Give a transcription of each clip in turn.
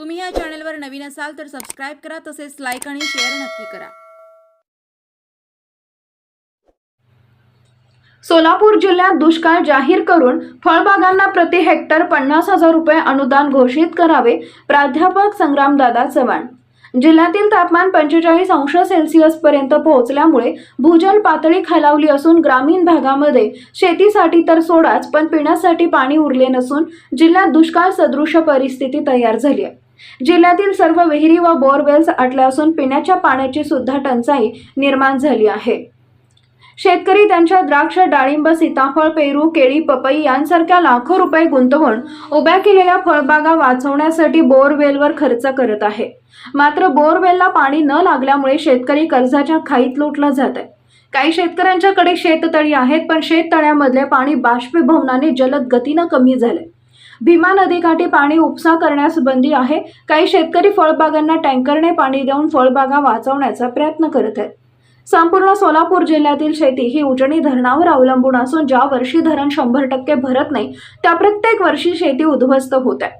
तुम्ही या चॅनलवर नवीन असाल तर सबस्क्राईब करा तसेच लाईक आणि शेअर नक्की करा. सोलापूर जिल्ह्यात दुष्काळ जाहीर करून फळबागांना प्रति हेक्टर पन्नास हजार रुपये अनुदान घोषित करावे प्राध्यापक संग्रामदादा चव्हाण. जिल्ह्यातील तापमान पंचेचाळीस अंश सेल्सिअस पर्यंत पोहोचल्यामुळे भूजल पातळी खालावली असून ग्रामीण भागामध्ये शेतीसाठी तर सोडाच पण पिण्यासाठी पाणी उरले नसून जिल्ह्यात दुष्काळ सदृश परिस्थिती तयार झाली आहे. जिल्ह्यातील सर्व विहिरी व बोरवेल्स आटल्या असून पिण्याच्या पाण्याची सुद्धा टंचाई निर्माण झाली आहे. शेतकरी त्यांच्या द्राक्ष डाळिंब सीताफळ पेरू केळी पपई यांसारख्या लाखो रुपये गुंतवून उभ्या केलेल्या फळबागा वाचवण्यासाठी बोरवेलवर खर्च करत आहे. मात्र बोरवेलला पाणी न लागल्यामुळे शेतकरी कर्जाच्या खाईत लुटला जात आहे. काही शेतकऱ्यांच्याकडे शेततळी आहेत पण शेततळ्यामधले पाणी बाष्पीभवनाने जलद गतीनं कमी झाले भीमा नदीकाठी पाणी उपसा करण्यास बंदी आहे. काही शेतकरी फळबागांना टँकरने पाणी देऊन फळबागा वाचवण्याचा प्रयत्न करत आहेत. संपूर्ण सोलापूर जिल्ह्यातील शेती ही उजणी धरणावर अवलंबून असून ज्या वर्षी धरण शंभर टक्के भरत नाही त्या प्रत्येक वर्षी शेती उद्ध्वस्त होत आहे.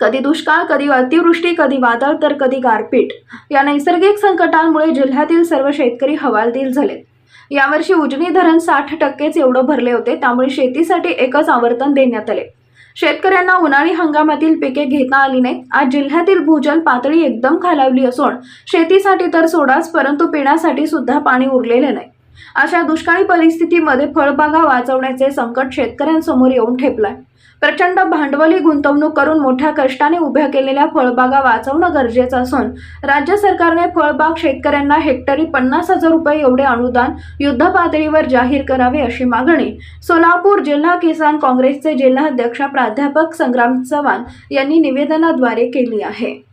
कधी दुष्काळ कधी अतिवृष्टी कधी वादळ तर कधी गारपीट. या नैसर्गिक संकटांमुळे जिल्ह्यातील सर्व शेतकरी हवालदिल झालेत. यावर्षी उजनी धरण साठ टक्केच एवढं भरले होते त्यामुळे शेतीसाठी एकच आवर्तन देण्यात आले. शेतकऱ्यांना उन्हाळी हंगामातील पिके घेता आली नाहीत. आज जिल्ह्यातील भूजल पातळी एकदम खालावली असून शेतीसाठी तर सोडाच परंतु पिण्यासाठी सुद्धा पाणी उरलेले नाही. अशा दुष्काळी परिस्थितीमध्ये फळबागा वाचवण्याचे संकट शेतकऱ्यांसमोर येऊन ठेपलाय. प्रचंड भांडवली गुंतवणूक करून मोठ्या कष्टाने उभ्या केलेल्या फळबागा वाचवणं गरजेचं असून राज्य सरकारने फळबाग शेतकऱ्यांना हेक्टरी पन्नास हजार रुपये एवढे अनुदान युद्ध पातळीवर जाहीर करावे अशी मागणी सोलापूर जिल्हा किसान काँग्रेसचे जिल्हाध्यक्ष प्राध्यापक संग्राम चव्हाण यांनी निवेदनाद्वारे केली आहे.